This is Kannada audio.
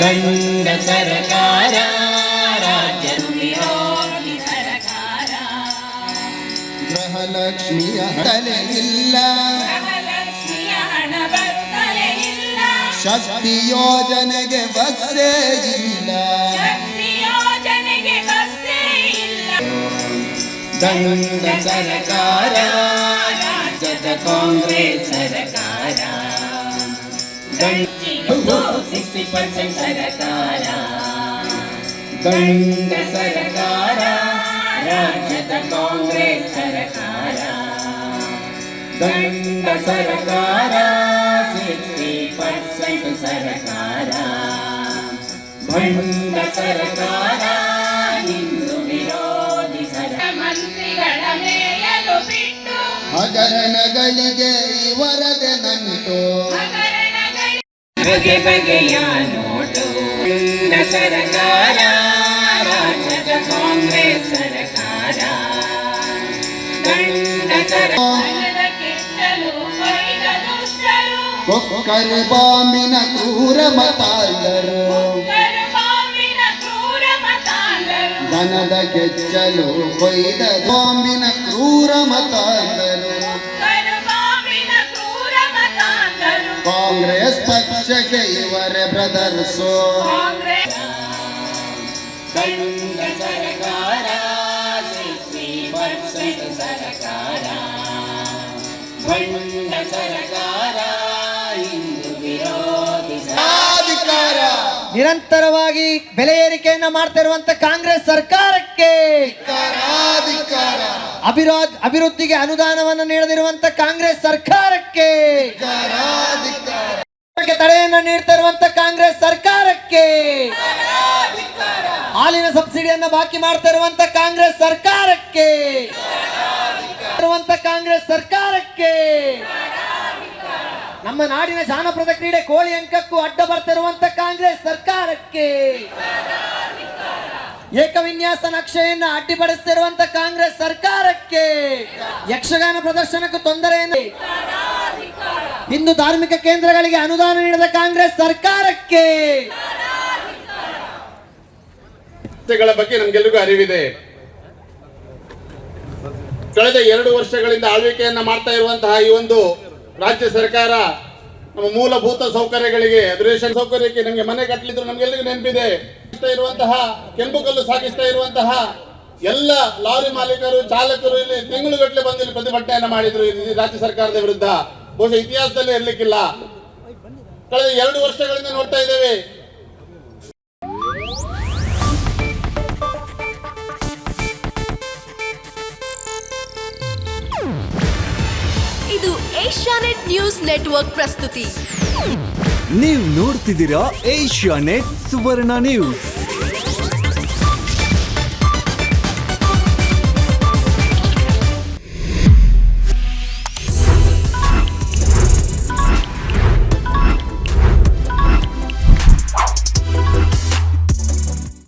ದಂಡ ಸರ್ಕಾರ ರಾಜ್ಯ ವಿರೋಧಿ ಸರ್ಕಾರ ಗೃಹಲಕ್ಷ್ಮಿಯ ಹಣಲೆ ಇಲ್ಲ ಗೃಹಲಕ್ಷ್ಮಿಯ ಹಣ ಬರುತ್ತಲೇ ಇಲ್ಲ ಶಕ್ತಿ ಯೋಜನೆಗೆ ಬಸ್ಸೇ ಇಲ್ಲ ಶಕ್ತಿ ಯೋಜನೆಗೆ ಬಸ್ಸೇ ಇಲ್ಲ ದಂಡ ಸರ್ಕಾರ ರಾಜ್ಯದ ಕಾಂಗ್ರೆಸ್ ಸರ್ಕಾರ ಸಿಕ್ಸ್ಟಿ ಪರ್ಸೆಂಟ್ ಸರ್ಕಾರ ದಂಡ ಸರ್ಕಾರ ರಾಜ್ಯದ ಕಾಂಗ್ರೆಸ್ ಸರ್ಕಾರ ದಂಡ ಸರ್ಕಾರ ಸಿಕ್ಸ್ಟಿ ಪರ್ಸೆಂಟ್ ಸರ್ಕಾರ ಭಂಡ ಸರ್ಕಾರ ಹಿಂದೂ ವಿರೋಧಿ ಸರ್ಕಾರ ಮಂತ್ರಿಗಳ ಮೇಯಲು ಬಿಟ್ಟು ಹಗರಣಗಳಿಗೆ ಇವರದೆ ನಂಟು ಹಗರಣಗಳ ಬಗೆ ಬಗೆಯ ನೋಟು. ಸರ್ಕಾರ ರಾಜ್ಯದ ಕಾಂಗ್ರೆಸ್ ಸರ್ಕಾರ. ಕಂಡ ಸರಕಾರ ಹಣದ ದುಷ್ಟರು. ಕೊಕ್ಕರೆ ಬಾಂಬಿನ ಕ್ರೂರ ಮತಾಂಧರು. ದನದ ಕೆಚ್ಚಲು ಕೊಯ್ದ ಬಾಂಬಿನ ಕ್ರೂರ ಮತಾಂಧರು. ಬ್ರದರ್ಸು ಸರಕಾರ ಸರಕಾರ. ಸರ್ಕಾರ ವಿರೋಧಿ ಅಧಿಕಾರ. ನಿರಂತರವಾಗಿ ಬೆಲೆ ಏರಿಕೆಯನ್ನ ಮಾಡ್ತಾ ಇರುವಂತ ಕಾಂಗ್ರೆಸ್ ಸರ್ಕಾರಕ್ಕೆ. ಅಧಿಕಾರ ಅಭಿವೃದ್ಧಿ ಅಭಿವೃದ್ಧಿಗೆ ಅನುದಾನವನ್ನು ನೀಡದಿರುವಂತ ಕಾಂಗ್ರೆಸ್ ಸರ್ಕಾರಕ್ಕೆ. ತಡೆಯನ್ನ ನೀಡ್ತಾ ಇರುವಂತ ಕಾಂಗ್ರೆಸ್ ಸರ್ಕಾರಕ್ಕೆ. ಹಾಲಿನ ಸಬ್ಸಿಡಿಯನ್ನ ಬಾಕಿ ಮಾಡ್ತಾ ಇರುವಂತ ಕಾಂಗ್ರೆಸ್ ಸರ್ಕಾರಕ್ಕೆ. ಕಾಂಗ್ರೆಸ್ ಸರ್ಕಾರಕ್ಕೆ. ನಮ್ಮ ನಾಡಿನ ಜಾನಪದ ಕ್ರೀಡೆ ಕೋಳಿ ಅಂಕಕ್ಕೂ ಅಡ್ಡ ಬರ್ತಿರುವಂತ ಕಾಂಗ್ರೆಸ್ ಸರ್ಕಾರಕ್ಕೆ. ಏಕವಿನ್ಯಾಸ ನಕ್ಷೆಯನ್ನ ಅಡ್ಡಿಪಡಿಸ್ತಿರುವಂತ ಕಾಂಗ್ರೆಸ್ ಸರ್ಕಾರಕ್ಕೆ. ಯಕ್ಷಗಾನ ಪ್ರದರ್ಶನಕ್ಕೂ ತೊಂದರೆಯನ್ನು ಹಿಂದೂ ಧಾರ್ಮಿಕ ಕೇಂದ್ರಗಳಿಗೆ ಅನುದಾನ ನೀಡಿದ ಕಾಂಗ್ರೆಸ್ ಸರ್ಕಾರಕ್ಕೆ. ಬಗ್ಗೆ ನಮ್ಗೆಲ್ರಿಗೂ ಅರಿವಿದೆ. ಕಳೆದ ಎರಡು ವರ್ಷಗಳಿಂದ ಆಳ್ವಿಕೆಯನ್ನ ಮಾಡ್ತಾ ಇರುವಂತಹ ಈ ಒಂದು ರಾಜ್ಯ ಸರ್ಕಾರ ನಮ್ಮ ಮೂಲಭೂತ ಸೌಕರ್ಯಗಳಿಗೆ ಅಧಿವೇಶನ ಸೌಕರ್ಯಕ್ಕೆ ನಮಗೆ ಮನೆ ಕಟ್ಟಲಿದ್ರು ನಮ್ಗೆಲ್ಲರಿಗೂ ನೆನಪಿದೆ. ಇರುವಂತಹ ಕೆಂಪು ಕಲ್ಲು ಸಾಗಿಸ್ತಾ ಇರುವಂತಹ ಎಲ್ಲ ಲಾರಿ ಮಾಲೀಕರು, ಚಾಲಕರು ಇಲ್ಲಿ ತಿಂಗಳುಗಟ್ಟಲೆ ಬಂದು ಇಲ್ಲಿ ಪ್ರತಿಭಟನೆಯನ್ನ ಮಾಡಿದ್ರು ರಾಜ್ಯ ಸರ್ಕಾರದ ವಿರುದ್ಧ. ಬಹುಶಃ ಇತಿಹಾಸದಲ್ಲಿ ಇರಲಿಕ್ಕಿಲ್ಲ. ಕಳೆದ ಎರಡು ವರ್ಷಗಳಿಂದ ನೋಡ್ತಾ ಇದ್ದೇವೆ. ಇದು ಏಷ್ಯಾನೆಟ್ ನ್ಯೂಸ್ ನೆಟ್ವರ್ಕ್ ಪ್ರಸ್ತುತಿ. ನೀವು ನೋಡ್ತಿದ್ದೀರಾ ಏಷ್ಯಾ ನೆಟ್ ಸುವರ್ಣ ನ್ಯೂಸ್.